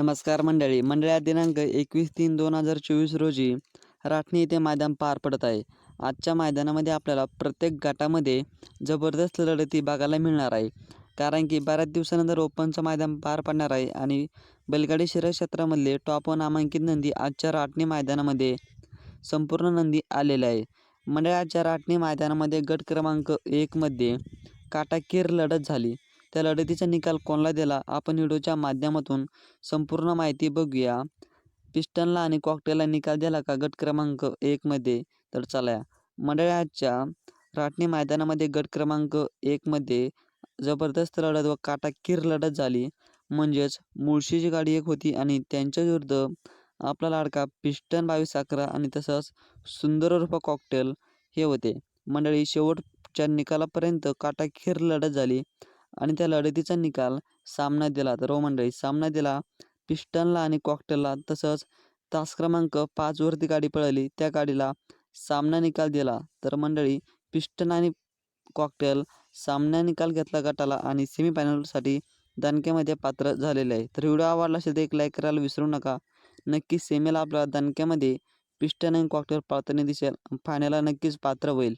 नमस्कार मंडळी. मंडळात दिनांक एकवीस तीन दोन हजार चोवीस रोजी राठणी येथे मैदान पार पडत आहे. आजच्या मैदानामध्ये आपल्याला प्रत्येक गटामध्ये जबरदस्त लढती बघायला मिळणार आहे. कारण की बऱ्याच दिवसानंतर ओपनचं मैदान पार पडणार आहे आणि बैलगाडी शर्यत क्षेत्रामधले टॉप वन नामांकित नंदी आजच्या राठणी मैदानामध्ये संपूर्ण नंदी आलेले आहे. मंडळाच्या राठणी मैदानामध्ये गट क्रमांक एकमध्ये काटाकीर लढत झाली. त्या लढतीचा निकाल कोणाला दिला? आपण व्हिडिओच्या माध्यमातून संपूर्ण माहिती बघूया. पिस्टनला आणि कॉकटेलला निकाल दिला का? गट क्रमांक एकमध्ये तर चला मंडळाच्या राटणी मैदानामध्ये गट क्रमांक एकमध्ये जबरदस्त लढत व काटाकीर लढत झाली. म्हणजेच मुळशीची गाडी एक होती आणि त्यांच्या विरुद्ध आपला लाडका पिस्टन बावीस अकरा आणि तसंच सुंदर उर्फ कॉकटेल हे होते. मंडळी शेवटच्या निकालापर्यंत काटाखीर लढत झाली. आणि त्या लढतीचा निकाल सामना दिला. तर हो मंडळी सामना दिला. पिस्टनला आणि कॉकटेलला तसंच तास क्रमांक पाचवरती गाडी पळाली. त्या गाडीला सामना निकाल दिला. तर मंडळी पिस्टन आणि कॉकटेल सामना निकाल घेतला गटाला आणि सेमीफायनलसाठी दणक्यामध्ये पात्र झालेले आहे. तर व्हिडिओ आवडला असेल तर एक लाईक करायला विसरू नका. नक्की सेमीला आपल्या दणक्यामध्ये पिस्टन आणि कॉकटेल पाळताना दिसेल फायनलला नक्कीच पात्र होईल.